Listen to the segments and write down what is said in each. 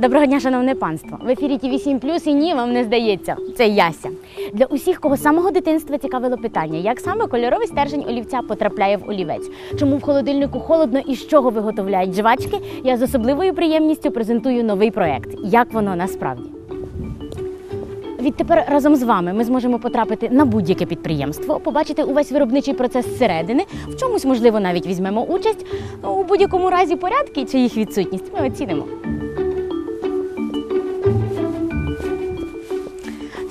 Доброго дня, шановне панство. В ефірі ті 7 і ні, вам не здається. Це Яся. Для усіх, кого з самого дитинства цікавило питання, як саме кольоровий стержень олівця потрапляє в олівець, чому в холодильнику холодно і з чого виготовляють жвачки, я з особливою приємністю презентую новий проект. Як воно насправді. Відтепер разом з вами ми зможемо потрапити на будь-яке підприємство, побачити увесь виробничий процес зсередини, в чомусь, можливо, навіть візьмемо участь. У будь-якому разі порядки чи їх відсутність ми оцінимо.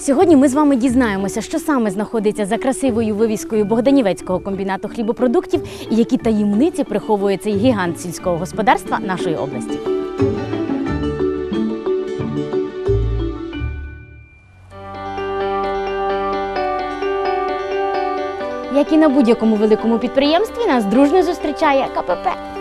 Сьогодні ми з вами дізнаємося, що саме знаходиться за красивою вивіскою Богданівецького комбінату хлібопродуктів і які таємниці приховує цей гігант сільського господарства нашої області. Як і на будь-якому великому підприємстві, нас дружно зустрічає КПП.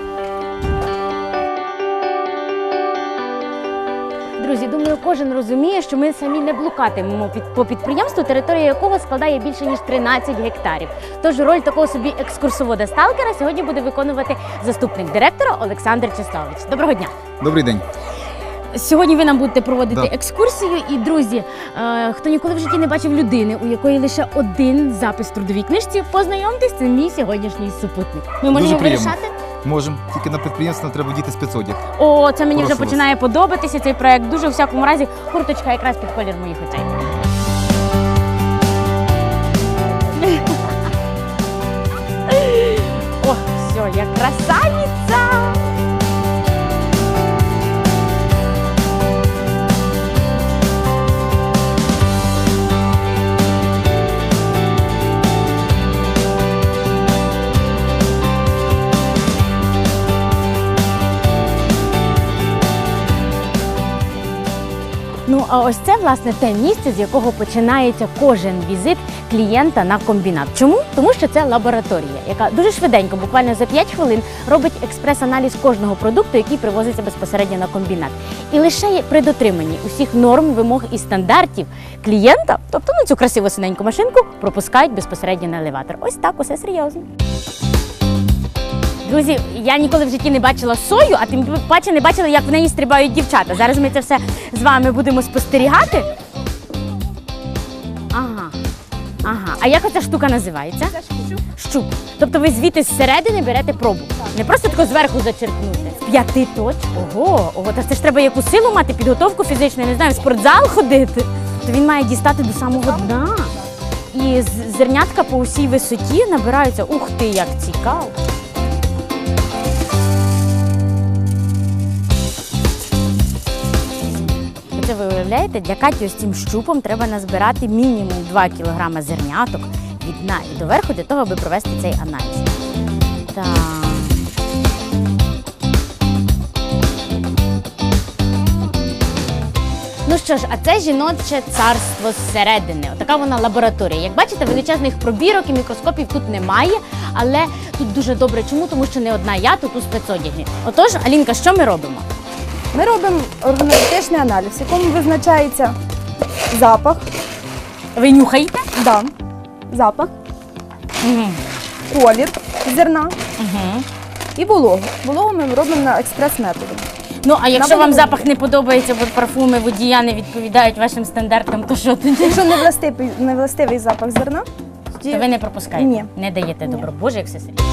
Думаю, кожен розуміє, що ми самі не блукатимемо по підприємству, територія якого складає більше ніж 13 гектарів. Тож роль такого собі екскурсовода сталкера сьогодні буде виконувати заступник директора Олександр Числавович. Доброго дня! Добрий день. Сьогодні ви нам будете проводити Да. екскурсію. І друзі, е, хто ніколи в житті не бачив людини, у якої лише один запис в трудовій книжці, познайомтесь, це мій сьогоднішній супутник. Ми можемо вирішати. Можемо. Тільки на підприємство треба діти спецодяг. О, це мені вже вас. починає подобатися цей проект. Дуже у всякому разі, курточка якраз під колір моїх очей. О, все, я красавиця! Ну а ось це власне те місце, з якого починається кожен візит клієнта на комбінат. Чому? Тому що це лабораторія, яка дуже швиденько, буквально за 5 хвилин, робить експрес-аналіз кожного продукту, який привозиться безпосередньо на комбінат. І лише при дотриманні усіх норм, вимог і стандартів клієнта, тобто на цю красиву синеньку машинку, пропускають безпосередньо на елеватор. Ось так, усе серйозно. Друзі, я ніколи в житті не бачила сою, а тим паче не бачила, як в неї стрибають дівчата. Зараз ми це все з вами будемо спостерігати. Ага. Ага. А як оця штука називається? Це щуп. Щуп. Тобто ви звідти зсередини берете пробу. Не просто тако зверху зачерпнути. З П'яти точ. Ого, ого, та це ж треба яку силу мати, підготовку фізичну, я не знаю, в спортзал ходити. То він має дістати до самого дна. І зернятка по усій висоті набираються. Ух ти, як цікаво. І ви уявляєте, для Каті з цим щупом треба назбирати мінімум 2 кг зерняток від дна і до верху для того, аби провести цей аналіз. Ну що ж, а це жіноче царство зсередини. Отака вона лабораторія. Як бачите, величезних пробірок і мікроскопів тут немає, але тут дуже добре. Чому? Тому що не одна я тут у спецодягі. Отож, Алінка, що ми робимо? Ми робимо органолептичний аналіз, в якому визначається запах, Ви нюхаєте? да, запах, Угу. колір зерна Угу. і вологу. Вологу ми робимо на експрес-методом. Ну, а якщо вам запах не подобається, бо парфуми водія не відповідають вашим стандартам, то що тоді? Якщо не властивий, не властивий запах зерна, тоді То ви не пропускаєте? Ні. Не даєте добро. Боже, як все серйозно.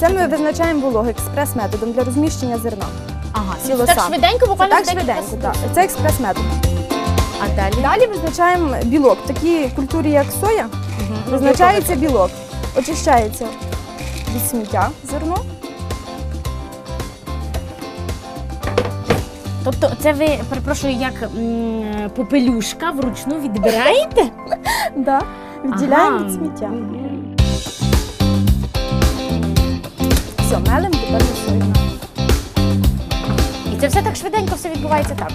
Це ми визначаємо вологу експрес-методом для розміщення зерна. Ага, сілоса. так швиденько, Це буквально так декілька швиденько, секунд. так. Це експрес-метод. А далі? Далі визначаємо білок. В такій культурі, як соя, визначається білок. Очищається від сміття зерно. Тобто це ви, перепрошую, як м, попелюшка вручну відбираєте? Да. Відділяємо Ага. від сміття. Все, мелем тепер висуємо. І це все так швиденько все відбувається також.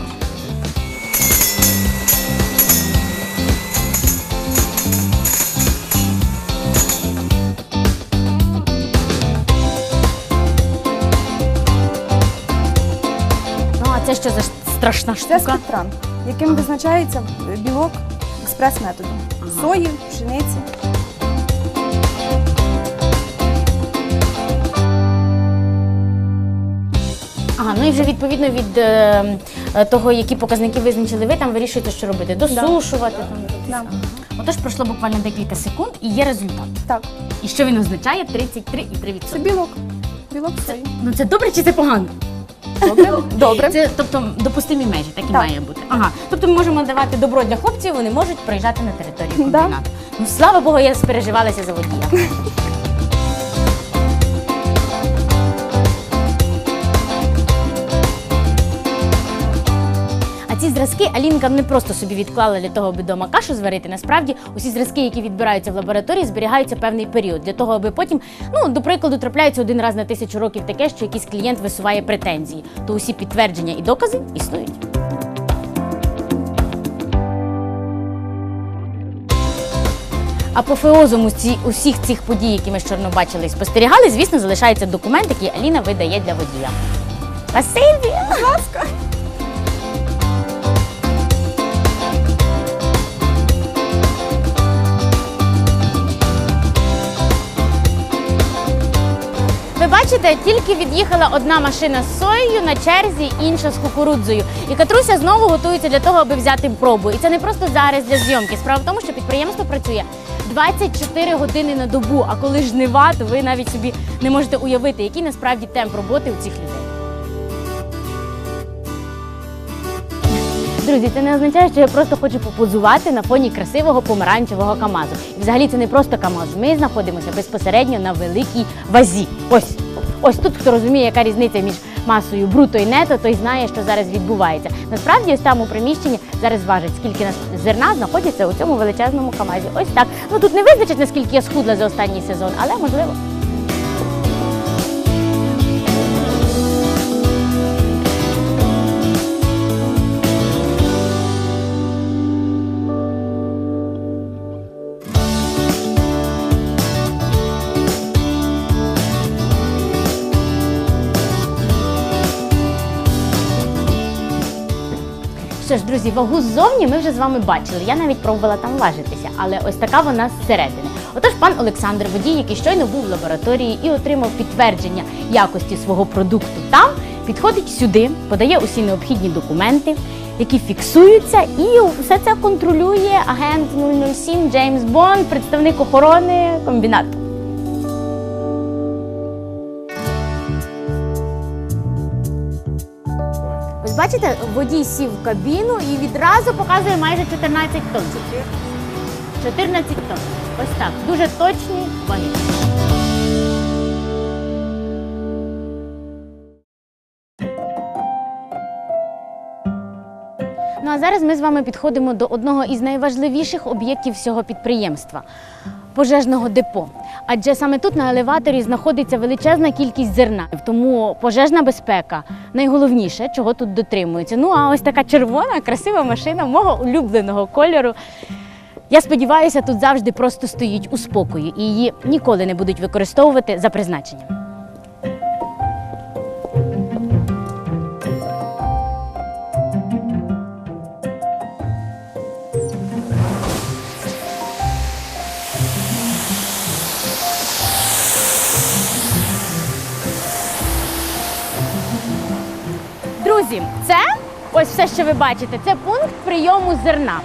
Ну, а це що за страшна Це спектран, яким визначається білок експрес-методом. Сої, пшениці. І вже відповідно від е, е, того, які показники визначили ви, там вирішуєте, що робити. Досушувати. Там, Отож пройшло буквально декілька секунд і є результат. Так, І що він означає? 33,3%. це білок. Білок сої. Ну це добре чи це погано? Добре? Добре. Це тобто допустимі межі, так і Так. має бути. Ага. Тобто ми можемо давати добро для хлопців, вони можуть приїжджати на територію Да. комбінату. Ну слава Богу, я спереживалася за водія. зразки Алінка не просто собі відклала для того, аби вдома кашу зварити. Насправді, усі зразки, які відбираються в лабораторії, зберігаються певний період для того, аби потім, ну до прикладу, трапляється один раз на тисячу років таке, що якийсь клієнт висуває претензії. То усі підтвердження і докази існують. Апофеозом усі, усіх цих подій, які ми щойно бачили і спостерігали, звісно, залишається документ, який Аліна видає для водія. Спасибі! Будь ласка! Бачите, тільки від'їхала одна машина з соєю на черзі, інша з кукурудзою. І Катруся знову готується для того, аби взяти пробу. І це не просто зараз для зйомки. Справа в тому, що підприємство працює 24 години на добу. А коли жнива, то ви навіть собі не можете уявити, який насправді темп роботи у цих людей. Друзі, це не означає, що я просто хочу попозувати на фоні красивого помаранчевого камазу. І взагалі це не просто камаз. Ми знаходимося безпосередньо на великій вазі. Ось. Ось тут, хто розуміє, яка різниця між масою бруто і нето, той знає, що зараз відбувається. Насправді, ось там у приміщенні зараз важить, скільки зерна знаходиться у цьому величезному камазі. Ось так. Ну тут не визначить, наскільки я схудла за останній сезон, але можливо. Що ж, друзі, вагу ззовні ми вже з вами бачили. Я навіть пробувала там важитися, але ось така вона зсередини. Отож, пан Олександр Водій, який щойно був в лабораторії і отримав підтвердження якості свого продукту там, підходить сюди, подає усі необхідні документи, які фіксуються, і все це контролює агент 007 Джеймс Бонд, представник охорони комбінату. Бачите, водій сів в кабіну і відразу показує майже 14 тонн. 14 тонн. Ось так. Дуже точні ваги. Ну а зараз ми з вами підходимо до одного із найважливіших об'єктів всього підприємства пожежного депо. Адже саме тут на елеваторі знаходиться величезна кількість зерна. Тому пожежна безпека найголовніше, чого тут дотримується. Ну а ось така червона, красива машина мого улюбленого кольору. Я сподіваюся, тут завжди просто стоїть у спокої і її ніколи не будуть використовувати за призначенням. Друзі, це ось все, що ви бачите, це пункт прийому зерна.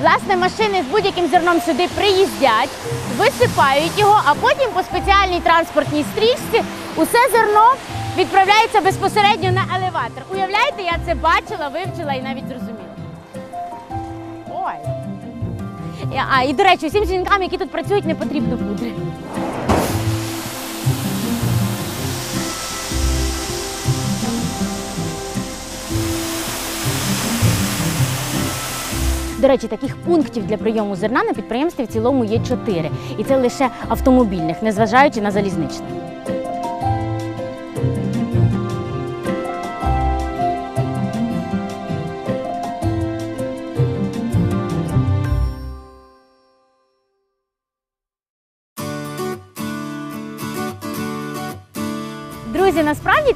Власне, машини з будь-яким зерном сюди приїздять, висипають його, а потім по спеціальній транспортній стрічці усе зерно відправляється безпосередньо на елеватор. Уявляєте, я це бачила, вивчила і навіть зрозуміла. Ой. А, і до речі, усім жінкам, які тут працюють, не потрібно пудри. До речі, таких пунктів для прийому зерна на підприємстві в цілому є чотири. І це лише автомобільних, незважаючи на залізничний.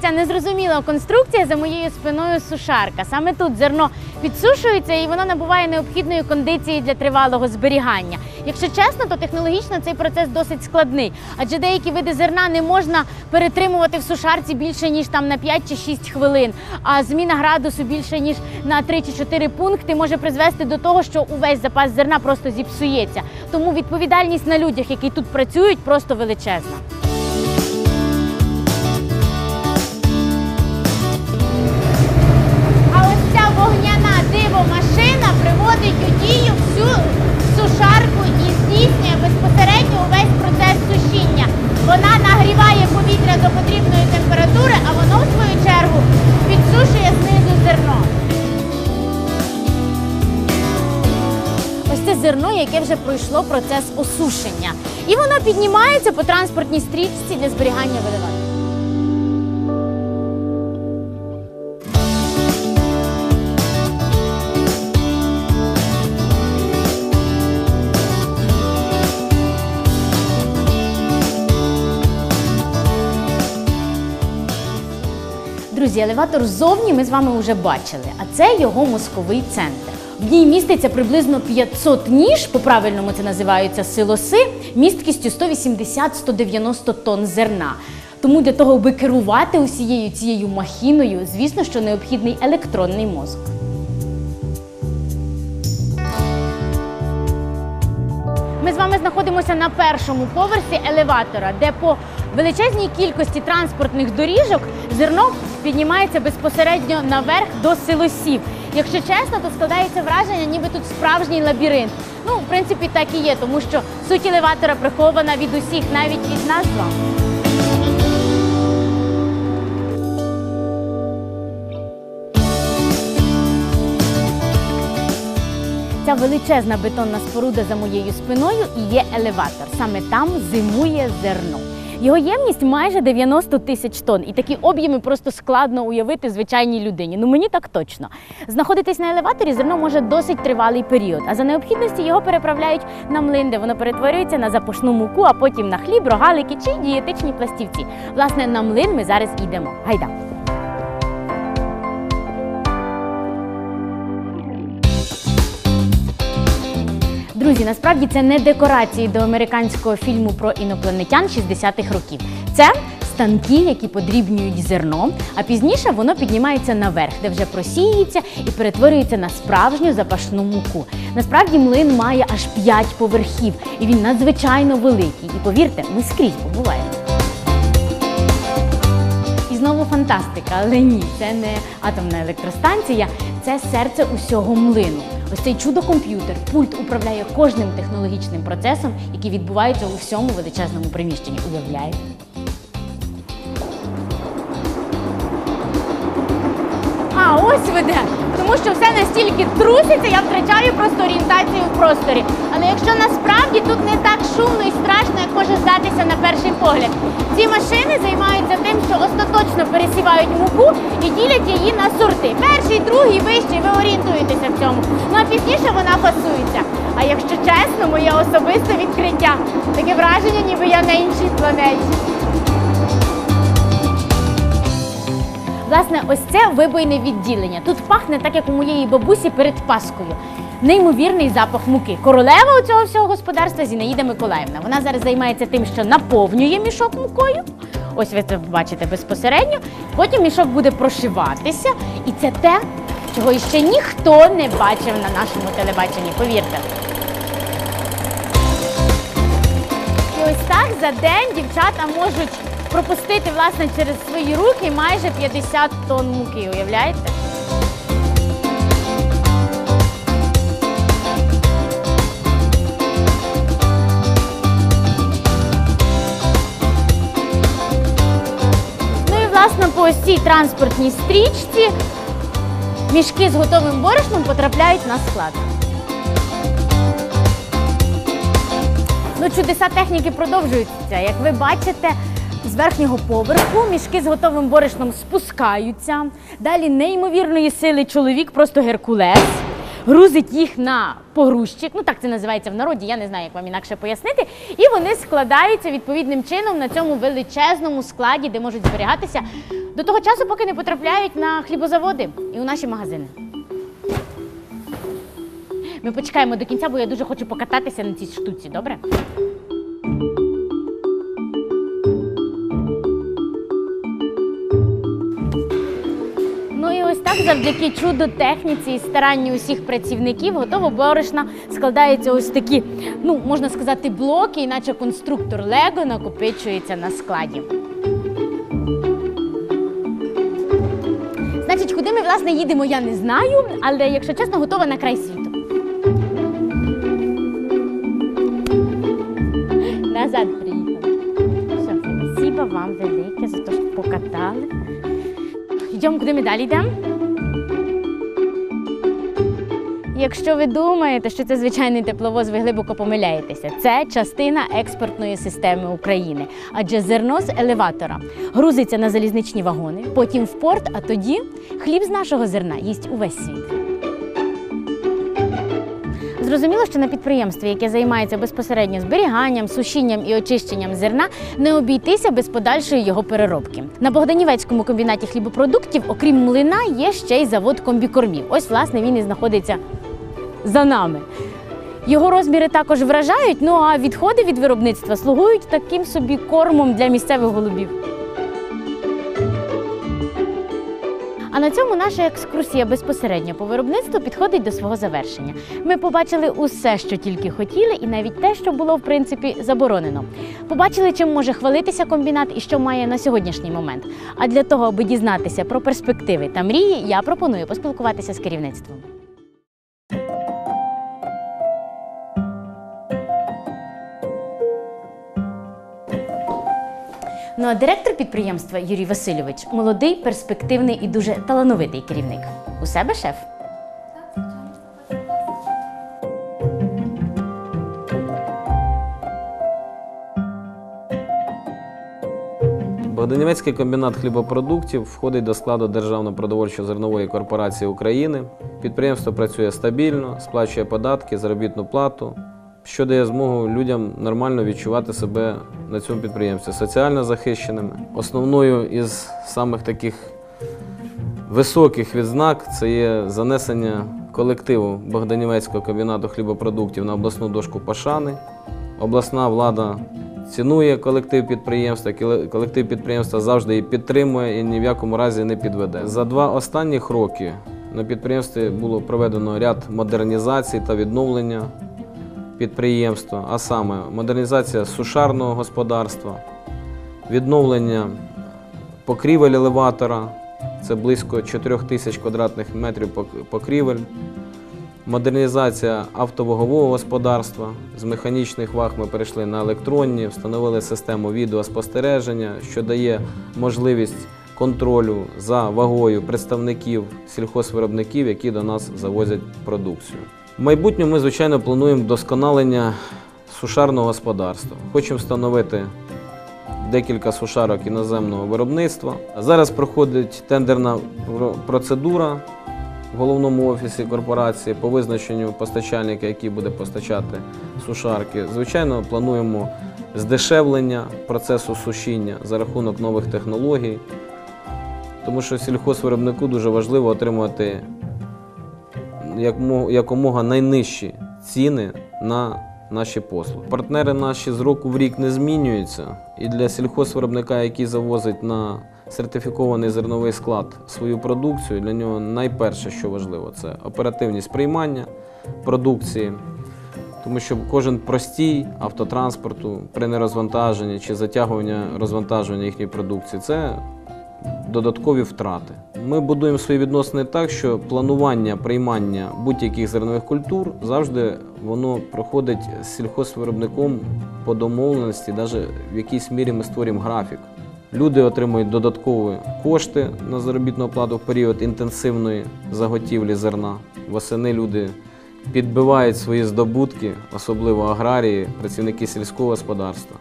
Ця незрозуміла конструкція за моєю спиною сушарка. Саме тут зерно підсушується і воно набуває необхідної кондиції для тривалого зберігання. Якщо чесно, то технологічно цей процес досить складний, адже деякі види зерна не можна перетримувати в сушарці більше ніж там на 5 чи 6 хвилин. А зміна градусу більше ніж на 3 чи 4 пункти може призвести до того, що увесь запас зерна просто зіпсується. Тому відповідальність на людях, які тут працюють, просто величезна. Всю сушарку і здійснює безпосередньо увесь процес сушіння. Вона нагріває повітря до потрібної температури, а воно в свою чергу підсушує знизу зерно. Ось це зерно, яке вже пройшло процес осушення. І воно піднімається по транспортній стрічці для зберігання в Друзі, елеватор ззовні ми з вами вже бачили, а це його мозковий центр. В ній міститься приблизно 500 ніж, по-правильному це називаються силоси, місткістю 180-190 тонн зерна. Тому для того, аби керувати усією цією махіною, звісно, що необхідний електронний мозок. Ми з вами знаходимося на першому поверсі елеватора, де по величезній кількості транспортних доріжок зерно піднімається безпосередньо наверх до силосів. Якщо чесно, то складається враження, ніби тут справжній лабіринт. Ну, в принципі, так і є, тому що суть елеватора прихована від усіх, навіть від нас з. Ця величезна бетонна споруда за моєю спиною і є елеватор. Саме там зимує зерно. Його ємність майже 90 тисяч тонн, і такі об'єми просто складно уявити звичайній людині. Ну мені так точно. Знаходитись на елеваторі зерно може досить тривалий період, а за необхідності його переправляють на млин, де воно перетворюється на запашну муку, а потім на хліб, рогалики чи дієтичні пластівці. Власне, на млин ми зараз йдемо. Гайда. Друзі, насправді це не декорації до американського фільму про інопланетян 60-х років. Це станки, які подрібнюють зерно, а пізніше воно піднімається наверх, де вже просіюється і перетворюється на справжню запашну муку. Насправді млин має аж 5 поверхів, і він надзвичайно великий. І повірте, ми скрізь побуваємо. І знову фантастика, але ні, це не атомна електростанція, це серце усього млину. Ось цей чудо-комп'ютер, пульт управляє кожним технологічним процесом, який відбувається у всьому величезному приміщенні. Уявляєте? А, ось веде. Тому що все настільки труситься, я втрачаю просто орієнтацію в просторі. Але якщо насправді тут не так шумно і страшно, як може здатися на перший погляд. Ці машини займаються тим, що остаточно пересівають муку і ділять її на сорти. Перший, другий, вищий, ви орієнтуєтеся в цьому. Ну а пізніше вона фасується. А якщо чесно, моє особисте відкриття таке враження, ніби я на іншій планеті. Власне, ось це вибойне відділення. Тут пахне так, як у моєї бабусі перед Паскою. Неймовірний запах муки. Королева у цього всього господарства Зінаїда Миколаївна. Вона зараз займається тим, що наповнює мішок мукою. Ось ви це бачите безпосередньо. Потім мішок буде прошиватися, і це те, чого ще ніхто не бачив на нашому телебаченні. Повірте. І ось так за день дівчата можуть пропустити власне через свої руки майже 50 тонн муки. Уявляєте? Ну власне по цій транспортній стрічці мішки з готовим борошном потрапляють на склад. Ну, чудеса техніки продовжуються. Як ви бачите, з верхнього поверху мішки з готовим борошном спускаються. Далі неймовірної сили чоловік, просто геркулес. грузить їх на погрузчик. Ну так це називається в народі, я не знаю, як вам інакше пояснити. І вони складаються відповідним чином на цьому величезному складі, де можуть зберігатися до того часу, поки не потрапляють на хлібозаводи і у наші магазини. Ми почекаємо до кінця, бо я дуже хочу покататися на цій штуці, добре? Так, завдяки чуду техніці і старанню усіх працівників, готово борошна складаються ось такі, ну можна сказати, блоки, іначе конструктор Лего накопичується на складі. Значить, куди ми власне їдемо, я не знаю, але якщо чесно, готова на край світу. Назад приїхали. Все, спасибо вам велике за те, що покатали. Йдемо, куди ми далі йдемо? Якщо ви думаєте, що це звичайний тепловоз, ви глибоко помиляєтеся. Це частина експортної системи України. Адже зерно з елеватора грузиться на залізничні вагони, потім в порт, а тоді хліб з нашого зерна їсть увесь світ. Зрозуміло, що на підприємстві, яке займається безпосередньо зберіганням, сушінням і очищенням зерна, не обійтися без подальшої його переробки. На Богданівецькому комбінаті хлібопродуктів, окрім млина, є ще й завод комбікормів. Ось, власне, він і знаходиться за нами. Його розміри також вражають, ну а відходи від виробництва слугують таким собі кормом для місцевих голубів. А на цьому наша екскурсія безпосередньо по виробництву підходить до свого завершення. Ми побачили усе, що тільки хотіли, і навіть те, що було в принципі заборонено. Побачили, чим може хвалитися комбінат і що має на сьогоднішній момент. А для того, аби дізнатися про перспективи та мрії, я пропоную поспілкуватися з керівництвом. Ну а директор підприємства Юрій Васильович молодий, перспективний і дуже талановитий керівник. У себе шеф. Богданівецький комбінат хлібопродуктів входить до складу Державної продовольчо-зернової корпорації України. Підприємство працює стабільно, сплачує податки, заробітну плату, що дає змогу людям нормально відчувати себе на цьому підприємстві, соціально захищеними. Основною із самих таких високих відзнак це є занесення колективу Богданівецького комбінату хлібопродуктів на обласну дошку пошани. Обласна влада цінує колектив підприємства, колектив підприємства завжди її підтримує і ні в якому разі не підведе. За два останніх роки на підприємстві було проведено ряд модернізацій та відновлення підприємства, а саме модернізація сушарного господарства, відновлення покрівель елеватора, це близько 4 тисяч квадратних метрів покрівель, Модернізація автовагового господарства. З механічних ваг ми перейшли на електронні, встановили систему відеоспостереження, що дає можливість контролю за вагою представників сільхозвиробників, які до нас завозять продукцію. В майбутньому ми, звичайно, плануємо вдосконалення сушарного господарства. Хочемо встановити декілька сушарок іноземного виробництва. Зараз проходить тендерна процедура в головному офісі корпорації по визначенню постачальника, який буде постачати сушарки. Звичайно, плануємо здешевлення процесу сушіння за рахунок нових технологій, тому що сільхозвиробнику дуже важливо отримувати якмо- якомога найнижчі ціни на наші послуги. Партнери наші з року в рік не змінюються, і для сільхозвиробника, який завозить на сертифікований зерновий склад свою продукцію, для нього найперше, що важливо, це оперативність приймання продукції. Тому що кожен простій автотранспорту при нерозвантаженні чи затягуванні розвантаження їхньої продукції це додаткові втрати. Ми будуємо свої відносини так, що планування приймання будь-яких зернових культур завжди воно проходить з сільхозвиробником по домовленості, навіть в якійсь мірі ми створюємо графік. Люди отримують додаткові кошти на заробітну плату в період інтенсивної заготівлі зерна. Восени люди підбивають свої здобутки, особливо аграрії, працівники сільського господарства.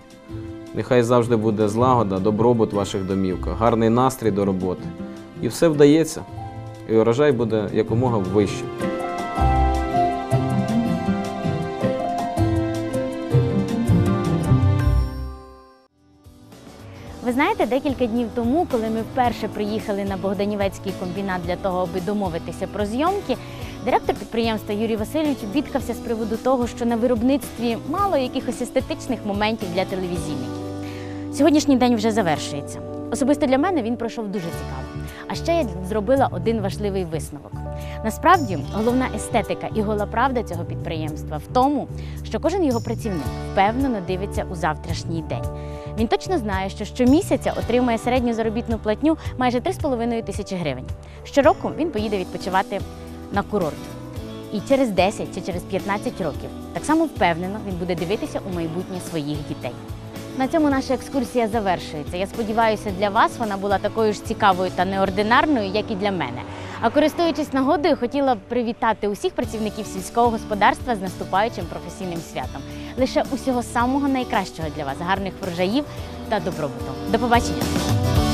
Нехай завжди буде злагода, добробут в ваших домівках, гарний настрій до роботи. І все вдається. І урожай буде якомога вищим. Ви знаєте, декілька днів тому, коли ми вперше приїхали на Богданівецький комбінат для того, аби домовитися про зйомки, директор підприємства Юрій Васильович бідкався з приводу того, що на виробництві мало якихось естетичних моментів для телевізійників. Сьогоднішній день вже завершується. Особисто для мене він пройшов дуже цікаво. А ще я зробила один важливий висновок. Насправді, головна естетика і гола правда цього підприємства в тому, що кожен його працівник впевнено дивиться у завтрашній день. Він точно знає, що щомісяця отримує середню заробітну платню майже 3,5 тисячі гривень. Щороку він поїде відпочивати на курорт. І через 10 чи через 15 років так само впевнено він буде дивитися у майбутнє своїх дітей. На цьому наша екскурсія завершується. Я сподіваюся, для вас вона була такою ж цікавою та неординарною, як і для мене. А користуючись нагодою, хотіла б привітати усіх працівників сільського господарства з наступаючим професійним святом. Лише усього самого найкращого для вас, гарних врожаїв та добробуту. До побачення!